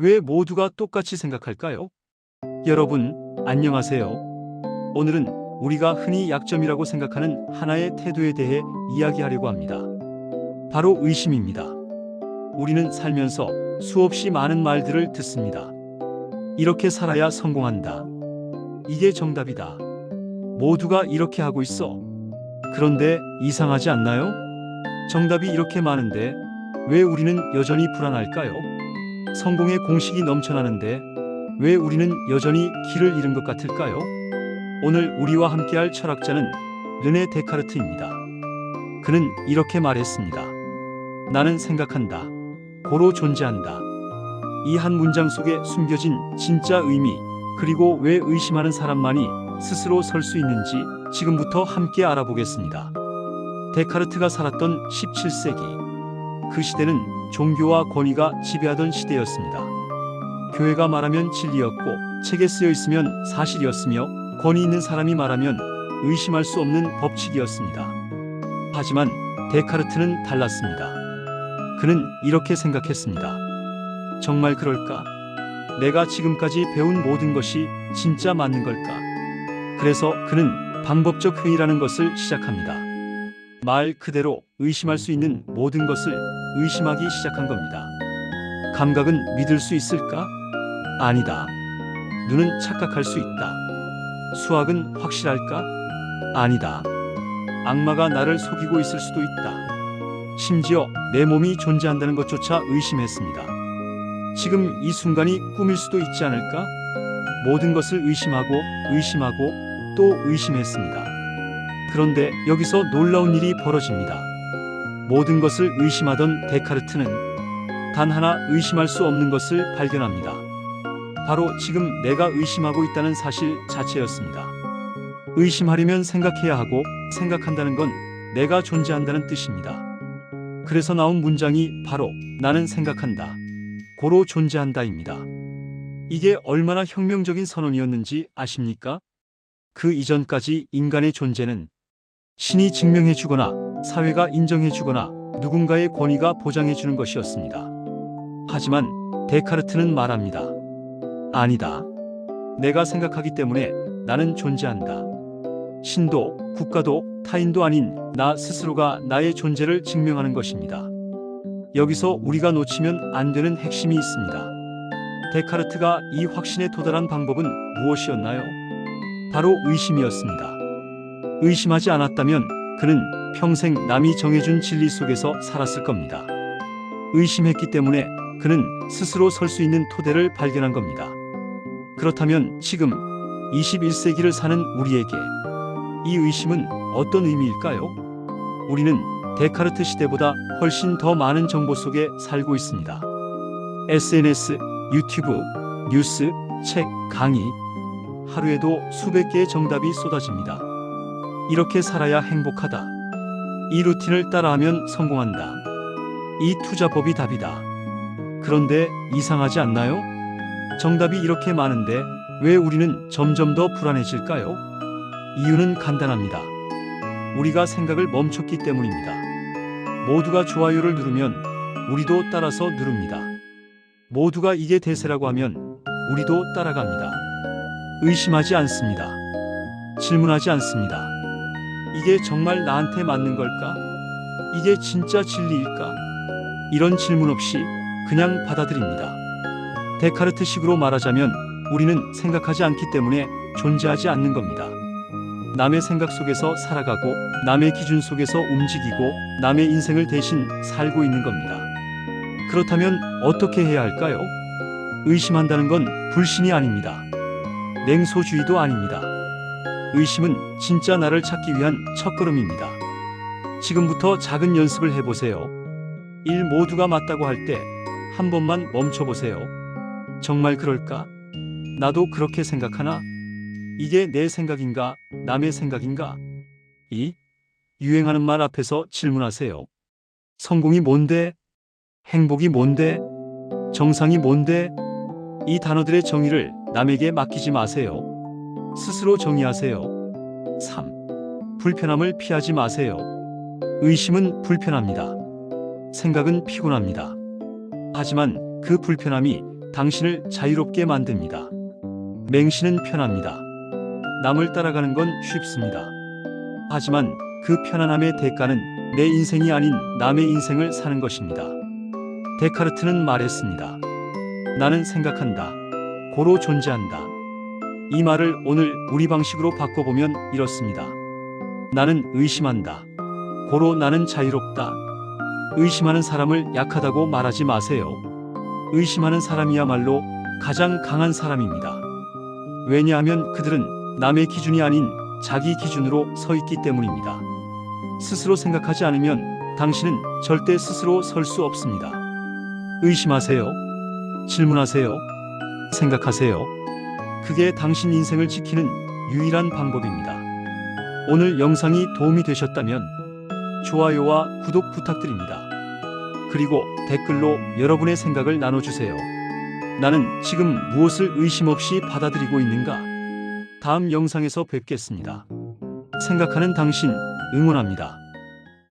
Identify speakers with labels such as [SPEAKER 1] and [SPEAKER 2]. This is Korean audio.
[SPEAKER 1] 왜 모두가 똑같이 생각할까요? 여러분, 안녕하세요. 오늘은 우리가 흔히 약점이라고 생각하는 하나의 태도에 대해 이야기하려고 합니다. 바로 의심입니다. 우리는 살면서 수없이 많은 말들을 듣습니다. 이렇게 살아야 성공한다. 이게 정답이다. 모두가 이렇게 하고 있어. 그런데 이상하지 않나요? 정답이 이렇게 많은데 왜 우리는 여전히 불안할까요? 성공의 공식이 넘쳐나는데 왜 우리는 여전히 길을 잃은 것 같을까요? 오늘 우리와 함께할 철학자는 르네 데카르트입니다. 그는 이렇게 말했습니다. 나는 생각한다. 고로 존재한다. 이 한 문장 속에 숨겨진 진짜 의미, 그리고 왜 의심하는 사람만이 스스로 설 수 있는지 지금부터 함께 알아보겠습니다. 데카르트가 살았던 17세기. 그 시대는 종교와 권위가 지배하던 시대였습니다. 교회가 말하면 진리였고 책에 쓰여 있으면 사실이었으며 권위 있는 사람이 말하면 의심할 수 없는 법칙이었습니다. 하지만 데카르트는 달랐습니다. 그는 이렇게 생각했습니다. 정말 그럴까? 내가 지금까지 배운 모든 것이 진짜 맞는 걸까? 그래서 그는 방법적 회의라는 것을 시작합니다. 말 그대로 의심할 수 있는 모든 것을 의심하기 시작한 겁니다. 감각은 믿을 수 있을까? 아니다. 눈은 착각할 수 있다. 수학은 확실할까? 아니다. 악마가 나를 속이고 있을 수도 있다. 심지어 내 몸이 존재한다는 것조차 의심했습니다. 지금 이 순간이 꿈일 수도 있지 않을까? 모든 것을 의심하고 의심하고 또 의심했습니다. 그런데 여기서 놀라운 일이 벌어집니다. 모든 것을 의심하던 데카르트는 단 하나 의심할 수 없는 것을 발견합니다. 바로 지금 내가 의심하고 있다는 사실 자체였습니다. 의심하려면 생각해야 하고 생각한다는 건 내가 존재한다는 뜻입니다. 그래서 나온 문장이 바로 나는 생각한다. 고로 존재한다입니다. 이게 얼마나 혁명적인 선언이었는지 아십니까? 그 이전까지 인간의 존재는 신이 증명해 주거나 사회가 인정해 주거나 누군가의 권위가 보장해 주는 것이었습니다. 하지만 데카르트는 말합니다. 아니다. 내가 생각하기 때문에 나는 존재한다. 신도, 국가도, 타인도 아닌 나 스스로가 나의 존재를 증명하는 것입니다. 여기서 우리가 놓치면 안 되는 핵심이 있습니다. 데카르트가 이 확신에 도달한 방법은 무엇이었나요? 바로 의심이었습니다. 의심하지 않았다면 그는 평생 남이 정해준 진리 속에서 살았을 겁니다. 의심했기 때문에 그는 스스로 설 수 있는 토대를 발견한 겁니다. 그렇다면 지금 21세기를 사는 우리에게 이 의심은 어떤 의미일까요? 우리는 데카르트 시대보다 훨씬 더 많은 정보 속에 살고 있습니다. SNS, 유튜브, 뉴스, 책, 강의, 하루에도 수백 개의 정답이 쏟아집니다. 이렇게 살아야 행복하다. 이 루틴을 따라하면 성공한다. 이 투자법이 답이다. 그런데 이상하지 않나요? 정답이 이렇게 많은데 왜 우리는 점점 더 불안해질까요? 이유는 간단합니다. 우리가 생각을 멈췄기 때문입니다. 모두가 좋아요를 누르면 우리도 따라서 누릅니다. 모두가 이게 대세라고 하면 우리도 따라갑니다. 의심하지 않습니다. 질문하지 않습니다. 이게 정말 나한테 맞는 걸까? 이게 진짜 진리일까? 이런 질문 없이 그냥 받아들입니다. 데카르트식으로 말하자면 우리는 생각하지 않기 때문에 존재하지 않는 겁니다. 남의 생각 속에서 살아가고 남의 기준 속에서 움직이고 남의 인생을 대신 살고 있는 겁니다. 그렇다면 어떻게 해야 할까요? 의심한다는 건 불신이 아닙니다. 냉소주의도 아닙니다. 의심은 진짜 나를 찾기 위한 첫걸음입니다. 지금부터 작은 연습을 해보세요. 일 모두가 맞다고 할 때 한 번만 멈춰보세요. 정말 그럴까? 나도 그렇게 생각하나? 이게 내 생각인가? 남의 생각인가? 이 유행하는 말 앞에서 질문하세요. 성공이 뭔데? 행복이 뭔데? 정상이 뭔데? 이 단어들의 정의를 남에게 맡기지 마세요. 스스로 정의하세요. 3. 불편함을 피하지 마세요. 의심은 불편합니다. 생각은 피곤합니다. 하지만 그 불편함이 당신을 자유롭게 만듭니다. 맹신은 편합니다. 남을 따라가는 건 쉽습니다. 하지만 그 편안함의 대가는 내 인생이 아닌 남의 인생을 사는 것입니다. 데카르트는 말했습니다. 나는 생각한다. 고로 존재한다. 이 말을 오늘 우리 방식으로 바꿔보면 이렇습니다. 나는 의심한다. 고로 나는 자유롭다. 의심하는 사람을 약하다고 말하지 마세요. 의심하는 사람이야말로 가장 강한 사람입니다. 왜냐하면 그들은 남의 기준이 아닌 자기 기준으로 서 있기 때문입니다. 스스로 생각하지 않으면 당신은 절대 스스로 설 수 없습니다. 의심하세요. 질문하세요. 생각하세요. 그게 당신 인생을 지키는 유일한 방법입니다. 오늘 영상이 도움이 되셨다면 좋아요와 구독 부탁드립니다. 그리고 댓글로 여러분의 생각을 나눠주세요. 나는 지금 무엇을 의심 없이 받아들이고 있는가? 다음 영상에서 뵙겠습니다. 생각하는 당신 응원합니다.